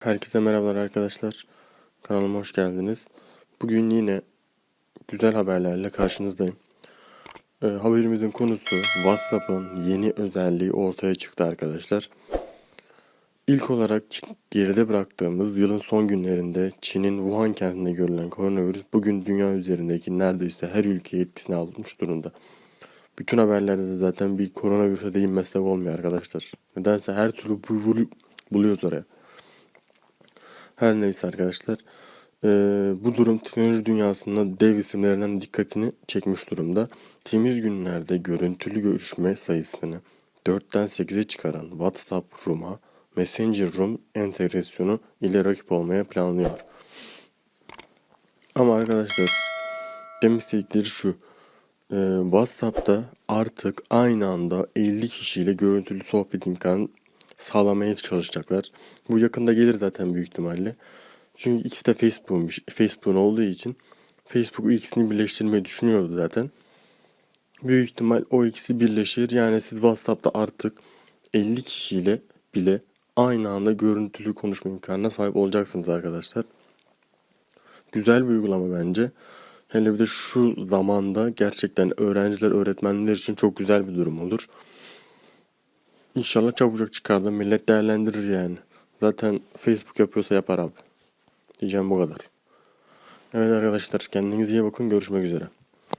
Herkese merhabalar arkadaşlar. Kanalıma hoş geldiniz. Bugün yine güzel haberlerle karşınızdayım. Ee, haberimizin konusu WhatsApp'ın yeni özelliği ortaya çıktı arkadaşlar. İlk olarak geride bıraktığımız yılın son günlerinde Çin'in Wuhan kentinde görülen koronavirüs bugün dünya üzerindeki neredeyse her ülkeye etkisini almış durumda. Bütün haberlerde de zaten bir koronavirüse değinmezsek olmuyor arkadaşlar. Nedense her türlü bul- bul- buluyoruz oraya. Her neyse arkadaşlar. eee, bu durum teknoloji dünyasında dev isimlerinden dikkatini çekmiş durumda. Temiz günlerde görüntülü görüşme sayısını 4'ten 8'e çıkaran WhatsApp Room'a Messenger Room entegrasyonu ile rakip olmaya planlıyor. Ama arkadaşlar demek şu. eee, WhatsApp'ta artık aynı anda 50 kişiyle görüntülü sohbet imkanı sağlamaya çalışacaklar. Bu yakında gelir zaten büyük ihtimalle. Çünkü ikisi de Facebook'un olduğu için Facebook ikisini birleştirmeyi düşünüyordu zaten. Büyük ihtimal o ikisi birleşir. Yani siz WhatsApp'ta artık 50 kişiyle bile aynı anda görüntülü konuşma imkanına sahip olacaksınız arkadaşlar. Güzel bir uygulama bence. Hele bir de şu zamanda gerçekten öğrenciler, öğretmenler için çok güzel bir durum olur. İnşallah çabucak çıkar millet değerlendirir yani. Zaten Facebook yapıyorsa yapar abi. Diyeceğim bu kadar. Evet arkadaşlar kendinize iyi bakın görüşmek üzere.